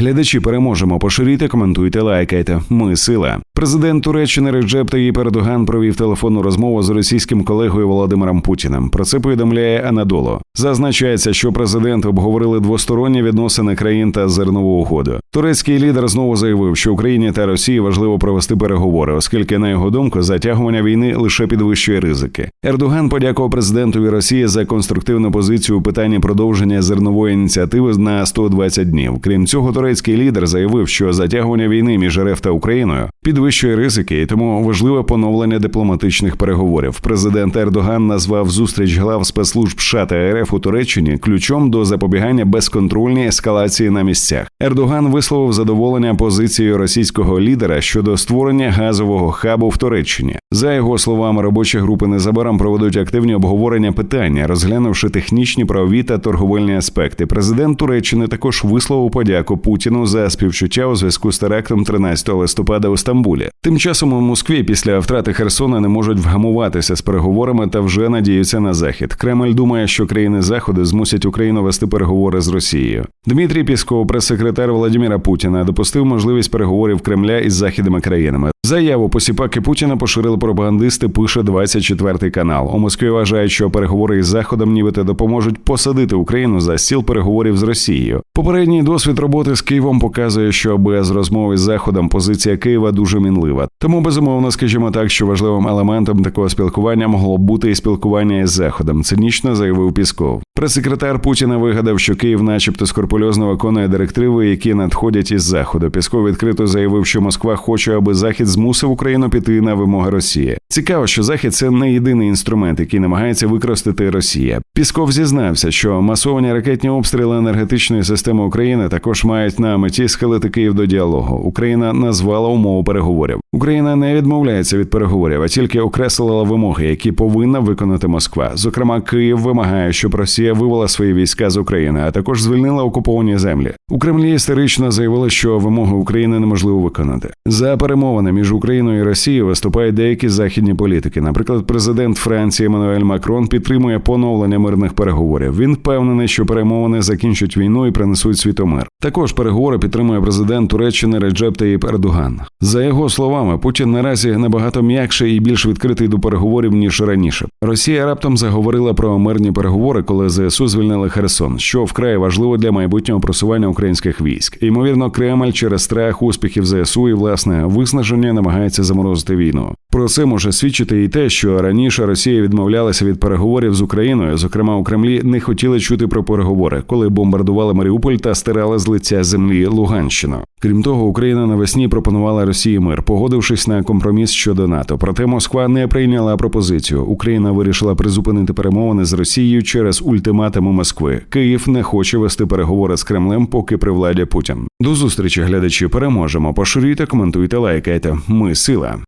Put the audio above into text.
Глядачі переможемо. Поширюйте, коментуйте, лайкайте. Ми сила. Президент Туреччини Реджеп Таїп Ердоган провів телефонну розмову з російським колегою Володимиром Путіним. Про це повідомляє Анадолу. Зазначається, що президенти обговорили двосторонні відносини країн та зернову угоду. Турецький лідер знову заявив, що Україні та Росії важливо провести переговори, оскільки, на його думку, затягування війни лише підвищує ризики. Ердоган подякував президентові Росії за конструктивну позицію у питанні продовження зернової ініціативи на 120 днів. Крім цього, турецький лідер заявив, що затягування війни між РФ та Україною підвищує ризики, і тому важливе поновлення дипломатичних переговорів. Президент Ердоган назвав зустріч глав спецслужб США та РФ у Туреччині ключом до запобігання безконтрольній ескалації на місцях. Ердоган висловив задоволення позицією російського лідера щодо створення газового хабу в Туреччині. За його словами, робочі групи незабаром проведуть активні обговорення питання, розглянувши технічні, правові та торговельні аспекти. Президент Туреччини також висловив подяку Путіну за співчуття у зв'язку з терактом 13 листопада у Стамбулі. Тим часом у Москві після втрати Херсона не можуть вгамуватися з переговорами та вже надіються на захід. Кремль думає, що країни заходу змусять Україну вести переговори з Росією. Дмитрій Пісков, прес-секретар Володимира Путіна, допустив можливість переговорів Кремля із західними країнами. Заяву посіпаки Путіна поширили пропагандисти. Пише 24 канал. У Москві вважають, що переговори із заходом, нібито допоможуть посадити Україну за стіл переговорів з Росією. Попередній досвід роботи з Києвом показує, що без розмови з заходом позиція Києва дуже мінлива. Тому безумовно, скажімо так, що важливим елементом такого спілкування могло б бути і спілкування із заходом. Цинічно заявив Пісков. Прес-секретар Путіна вигадав, що Київ, начебто, скорпульозно виконує директиви, які надходять із заходу. Пісков відкрито заявив, що Москва хоче, аби захід змусив Україну піти на вимоги Росії. Цікаво, що захід це не єдиний інструмент, який намагається використати Росія. Пісков зізнався, що масовані ракетні обстріли енергетичної системи України також мають на меті схилити Київ до діалогу. Україна назвала умову переговорів. Україна не відмовляється від переговорів, а тільки окреслила вимоги, які повинна виконати Москва. Зокрема, Київ вимагає, щоб Росія вивела свої війська з України, а також звільнила окуповані землі. У Кремлі історично заявили, що вимоги України неможливо виконати. За перемовини між Україною і Росією виступають деякі західні політики. Наприклад, президент Франції Еммануель Макрон підтримує поновлення мирних переговорів. Він впевнений, що перемовини закінчать війну і принесуть світомир. Також переговори підтримує президент Туреччини Реджеп Таїп Ердоган. За його словами, Путін наразі набагато м'якший і більш відкритий до переговорів ніж раніше. Росія раптом заговорила про мирні переговори, коли ЗСУ звільнили Херсон, що вкрай важливо для майбутнього просування українських військ. Ймовірно, Кремль через страх успіхів ЗСУ і власне виснаження намагається заморозити війну. Про це може свідчити і те, що раніше Росія відмовлялася від переговорів з Україною. Зокрема, у Кремлі не хотіли чути про переговори, коли бомбардували Маріуполь та стирали з лиця землі Луганщину. Крім того, Україна навесні пропонувала Росії мир, погодившись на компроміс щодо НАТО. Проте Москва не прийняла пропозицію. Україна вирішила призупинити перемовини з Росією через ультиматуми Москви. Київ не хоче вести переговори з Кремлем, поки при владі Путін. До зустрічі глядачі переможемо. Поширюйте, коментуйте, лайкайте. Ми сила.